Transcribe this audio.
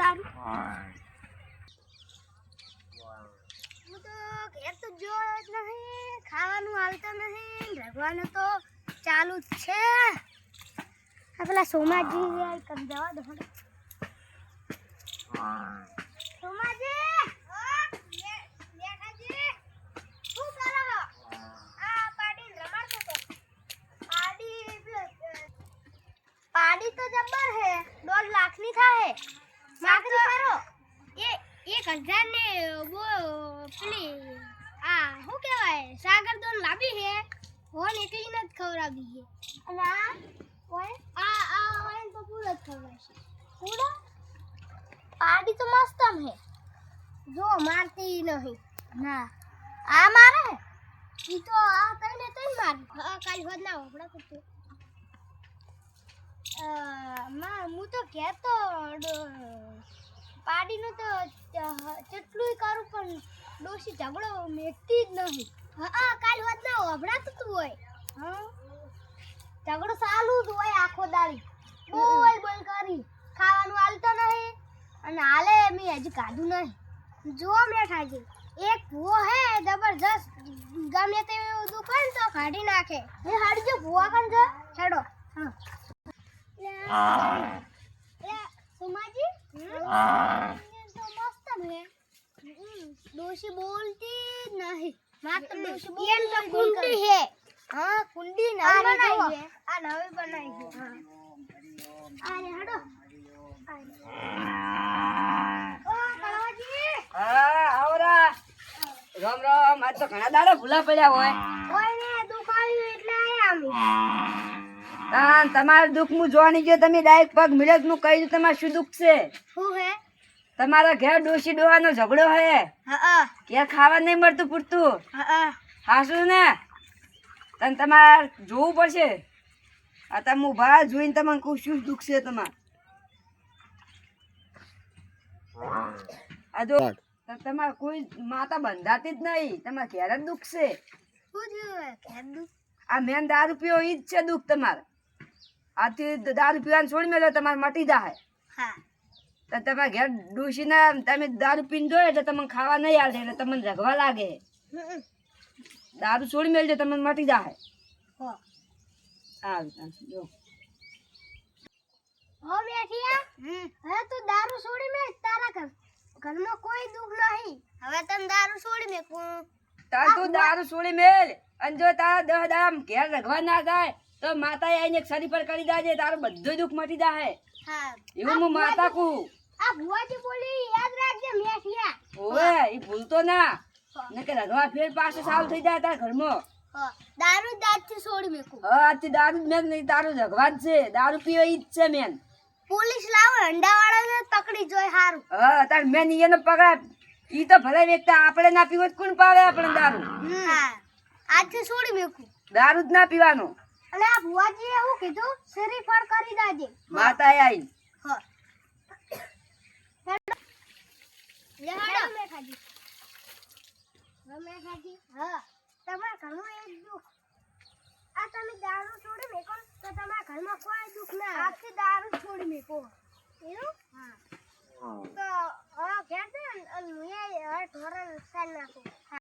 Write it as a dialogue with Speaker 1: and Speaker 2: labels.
Speaker 1: દારૂ. હું તો ઘેર તો જ નહીં, ખાવાનું આવતું નહીં, રગવાનું તો ચાલુ જ છે. આ પેલા સોમાજી કમ જવા દો. સોમાજી! પાડી તો જબ્બર હે, દોઢ લાખની થાય ચાકરી કરો એ એક હજાર ને બો પેલી આ શું કહેવાય સાગર દોન લાવી હે હોન એટલી ન જ ખવડાવી હે અને આ ઓય આ આ ઓય તો પૂરો જ ખવડાવશે. પૂરો? પાડી તો મસ્ત હે જો મારતી નહીં. ના. આ મારે? ઈ તો આ તઈને તઈ માર. હા કાલ હોદ ના હોપડા કરતો અ, હું તો પાડીનું તો કેટલું કરું, પણ ડોશી ઝઘડો મેકતી જ નહીં. હા કાલ વાત ના હોભળાતું તું હોય. હા? ઝઘડો ચાલુ જ હોય આખો દાડી. બોલ બોલ કરી. ખાવાનું હાલતો નહીં, અને હાલે મેં હજી કાઢું નહીં. જો મેઠાજી એક ભૂવો હે, જબરજસ્ત. ગમે તે દુખ ને તો કાઢી નાખે. એ હાડજો ભૂવા કન જો. હેડો હા. હે ડોશી બોલતી નહીં માત્ર ડોશી બોલ કુંડી હે હા કુંડી નવી બનાવી છે આ નવી બનાવી છે હા અરે હડો
Speaker 2: હા આવરા રામ રામ આજ તો ઘણા દાડા ભૂલા પડ્યા હોય
Speaker 1: ને દુખ એટલે આયા અમે
Speaker 2: તાન તમારું દુઃખ હું જોવાની ગયો. તમે ડાયરેક્ટ પગ મિલકનું કહી દઉં તમારે શું દુઃખ છે?
Speaker 1: શું હે?
Speaker 2: તમારા ઘેર ડોસી ડોવાનો ઝઘડો હે.
Speaker 1: હા
Speaker 2: ઘેર ખાવા નહીં મળતું પૂરતું?
Speaker 1: હા
Speaker 2: હાસું ને? તને તમારે જોવું પડશે. આ તમે ઊભા જોઈને તમને કહું શું દુઃખ છે તમારે. આ જો તો તમારે કોઈ માતા બંધાતી જ નહીં. તમારે ઘેર જ દુઃખ છે. આ મેન દારૂ પીઓ ઈ જ છે દુઃખ તમારે. આથી દારૂ પીવાનું છોડી મેલો તમારે મટી જાય
Speaker 1: હા.
Speaker 2: તો તમારે ઘેર ડૂસીને તમે દારૂ પીને જોયો એટલે તમને ખાવા નહીં આવે એટલે તમને રગવા લાગે. દારૂ છોડી મેળજો તમને મટી જાય
Speaker 1: હો.
Speaker 2: સારું જો.
Speaker 1: હો બેઠિયા. હવે તું દારૂ છોડી મે તારા ઘર ઘરમાં કોઈ દુઃખ નહીં. હવે તને દારૂ છોડી મે
Speaker 2: તાર તું દારૂ છોડી મેલ. અને જો તારા દહ દામ ઘેર રગવા ના થાય તો માતા આવીને એક સરી પર કરી દાજે તારું બધું દુઃખ મટી જાય
Speaker 1: હા.
Speaker 2: એવું હું માતા કુ
Speaker 1: આ ભુવાજી બોલી યાદ રાખજે મેઠિયા
Speaker 2: ઓવે એ ભૂલતો ના. ને કે રગવા ફેર પાસે સારું થઈ જાય તારા ઘરમાં.
Speaker 1: દારૂ દારૂ છોડી મેકુ.
Speaker 2: હા આથી દારૂ મેં નહીં દારૂ ભગવાન છે. દારૂ પીવે ઈ જ છે મેન
Speaker 1: પોલીસ લાવો અંડાવાળાને પકડી જોય હારું.
Speaker 2: હા તાર મેન એને પકડા ઈ તો ભલે વેચતા આપણે ના પીવો કોણ પાવે આપણે દારૂ?
Speaker 1: હા. આજથી છોડી મેકુ.
Speaker 2: દારૂ જ ના પીવાનો.
Speaker 1: અને આ ભુવાજીએ એવું કીધું શ્રીફળ કરી દાજે.
Speaker 2: માતાએ આઈ
Speaker 1: હો. હેડો. લે હેડો મેઠાજી હવે હા. તમારા ઘરમાં એક દુઃખ. આ તમે દારૂ છોડી મેકો તો તમારા ઘરમાં કોઈ દુઃખ ના આજથી દારૂ છોડી મેકો. એવું? હા. તો હવે ઘેર છે ને હું એ ઢોરણ નાખું.